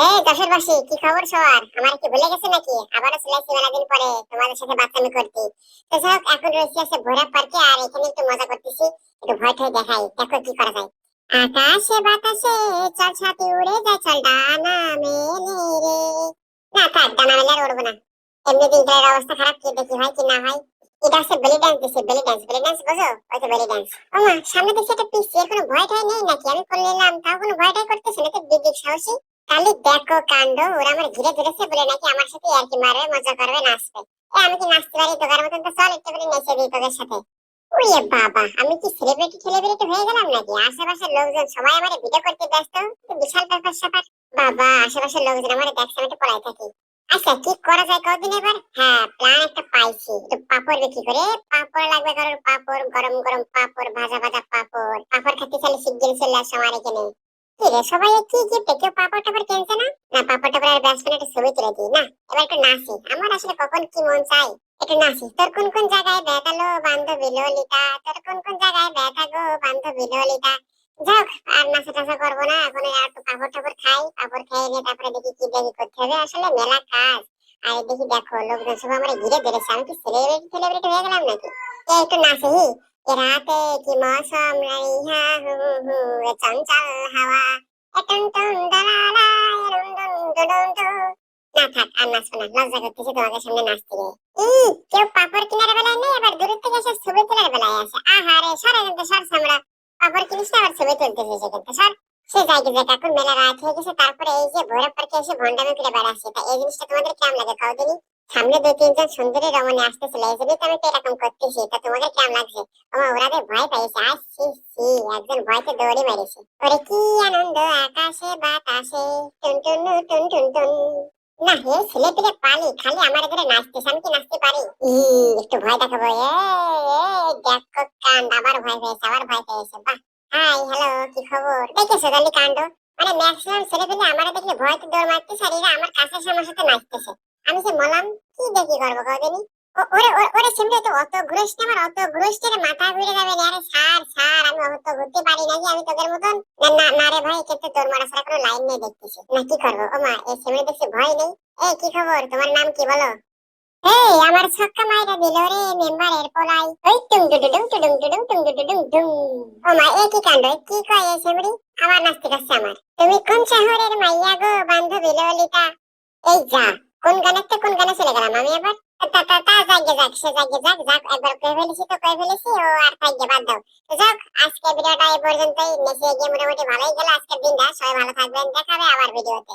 এই যশোর বাসী কি খবর সবার? আমার কি ভুলে গেছে নাকি? আবারও চলে আসছি মেলা দিন পরে, তোমাদের সাথে বাচ্চামি করতে। তো যাই এখন রয়েছি আছে ভোরা পার্কে, আর এখানে একটু মজা করতেছি, একটু ভয় ঠয় দেখাই। দেখো কি করা যায়। আকাশে বাতাসে চল ছাতি উড়ে যায়, চল ডানা মেলে রে। না, থাক, ডানা মেলে উড়বো না। এমনি অবস্থা খারাপ, কি দেখি হয়, কি না হয়। এটা বেলি দিছে বেলি বেলি বোঝো? ওই তো বেলি ওমা, সামনে দেখছি একটা পিসি, এর কোনো ভয় ঠয় নেই নাকি? আমি করে তাও কোনো ভয় ঠয় করতেছে না তো সাহসী। কালি দেখো কাণ্ড, ওরা আমার ঘিরে ধরেছে বলে নাকি আমার সাথে আর কি মারবে, মজা করবে, নাচবে। এ, আমি কি নাচতে পারি তোকার মতন তো? চল একটু করে নেচে দিই তোদের সাথে। উইয়ে বাবা, আমি কি সেলিব্রিটি সেলিব্রিটি হয়ে গেলাম নাকি? আশেপাশের লোকজন সবাই আমার ভিডিও করতে ব্যস্ত? বিশাল ব্যাপার স্যাপার। বাবা, আশেপাশের লোকজন আমার দেখছে আমি একটু পড়াই থাকি। আচ্ছা কি করা যায় কদিন এবার? হ্যাঁ প্ল্যান একটা পাইছি। একটু পাপড় বিক্রি করে, পাপড় লাগবে কারোর পাপড়, গরম গরম পাপড়, ভাজা ভাজা পাপড়। পাপড় খেতে চাইলে শিগগির চলে আসো আমার এখানে। কি রে, সবাই কি গিফট কেউ পাপড় টাপড় কিনছে না? না পাপড় টাপড় আর ব্যাটসম্যান একটা ছবি তুলে দিই, না? এবার একটু নাচি। আমার আসলে কখন কি মন চাই? একটু নাচি। তোর কোন কোন জায়গায় ব্যথালো বান্ধবী ললিতা? তোর কোন কোন জায়গায় ব্যথা গো, বান্ধবী ললিতা? যাক, আর নাচা টাচা করব না। এখন একটু কাপড় টাপড় খাই। কাপড় খেয়ে নিয়ে তারপরে দেখি কি দেখি করতে হবে। আসলে মেলা কাজ। আর দেখি দেখো, লোকজন সব আমার ঘিরে ধরেছে। আমি কি সেলিব্রিটি সেলিব্রিটি হয়ে গেলাম নাকি? একটু নাচি রাতে কি মৌসুম রইহা হু হু চঞ্চল হাওয়া এ টুন দালালা এ ডুন ডুন ডুডুন ডু। না থাক আর নাচবো না লজ্জা করতেছে তোমাদের সামনে নাচতে গিয়ে ই কেউ পাপড় কেনার বেলায় নেই আবার দূরের থেকে এসে ছবি তোলার বেলায় আসে আহারে সরে কিন্তু সর সামরা পাপড় কিনিস আবার ছবি তুলতেছে সেখানে সর সে যাই কি যাক মেলা রাত গেছে তারপরে এই যে ভৈরব পার্কে এসে ভন্ডামি করে বেড়াচ্ছে তা এই জিনিসটা তোমাদের কেমন লাগে কাউ দিনই সামনে দুই তিনজন সুন্দরী রমণী আসতেছিল, এই জন্যই তো আমি তো এরকম করতেছি। তা তোমাদের কেমন লাগছে? আমার ওরা যে ভয় পাইছে। আর সি সি একজন ভয়তে দৌড়ি মারিছে। ওরে কি আনন্দ, আকাশে বাতাসে, টুন টুন টুন টুন টুন না হে ছেলে পেলে পালি খালি আমার এখানে নাচতেছে, আমি কি নাচতে পারি? ই, একটু ভয় দেখাবো। এ দেখো কান্ড আবার ভয় পেয়েছে, আবার ভয় পেয়েছে। বাহ! হাই, হ্যালো, কি খবর? দেখেছ তাহলে কাণ্ড? মানে ম্যাক্সিমাম ছেলে পেলে আমার দেখলে ভয়তে দৌড় মারতেছে, আর এরা আমার কাছে আমার সাথে নাচতেছে। আমি যে মলাম কি দেখি করব কদিনই ওরে ওরে- সিমরে তো অত ঘুরেস না আমার, অত ঘুরেস না মাথা ঘুরে যাবে না আরে ছাড় ছাড় আমি অত ঘুরতে পারি নাকি আমি তোদের মতন? না না রে ভাই কিন্তু তোর মারা ছাড়া কোনো লাইন নেই দেখতেছি। না, কি করব? ও মা এই সিমরে দেখছি ভয় নেই। এই কি খবর? তোমার নাম কি বলো? এই, আমার ছক্কা মাইরা দিল রে মেম্বারের পলাই ওই টুং টুডুডুং টুডুং টুডুং টুং টুডুডুং টুং ও মা, এ কি কাণ্ড? কি কয় এই সিমরি আমার নাচতে কাছে আমার। তুমি কোন শহরের মাইয়া গো, বান্ধবী ললিতা? এই যা। কোন গানেতে কোন গানে চলে গেলাম? আমি এবার যাকে, সে যাকে যাক যাক, একবার কয়ে ফেলেছি তো কয়ে ফেলেছি, ও আর থাকবে বাদ দাও। তো যাক আজকে ভিডিওটা এই পর্যন্তই। নেচে গিয়ে মোটামুটি ভালোই গেল। আজকের দিনটা সবাই ভালো থাকবেন। দেখাবে আবার ভিডিওতে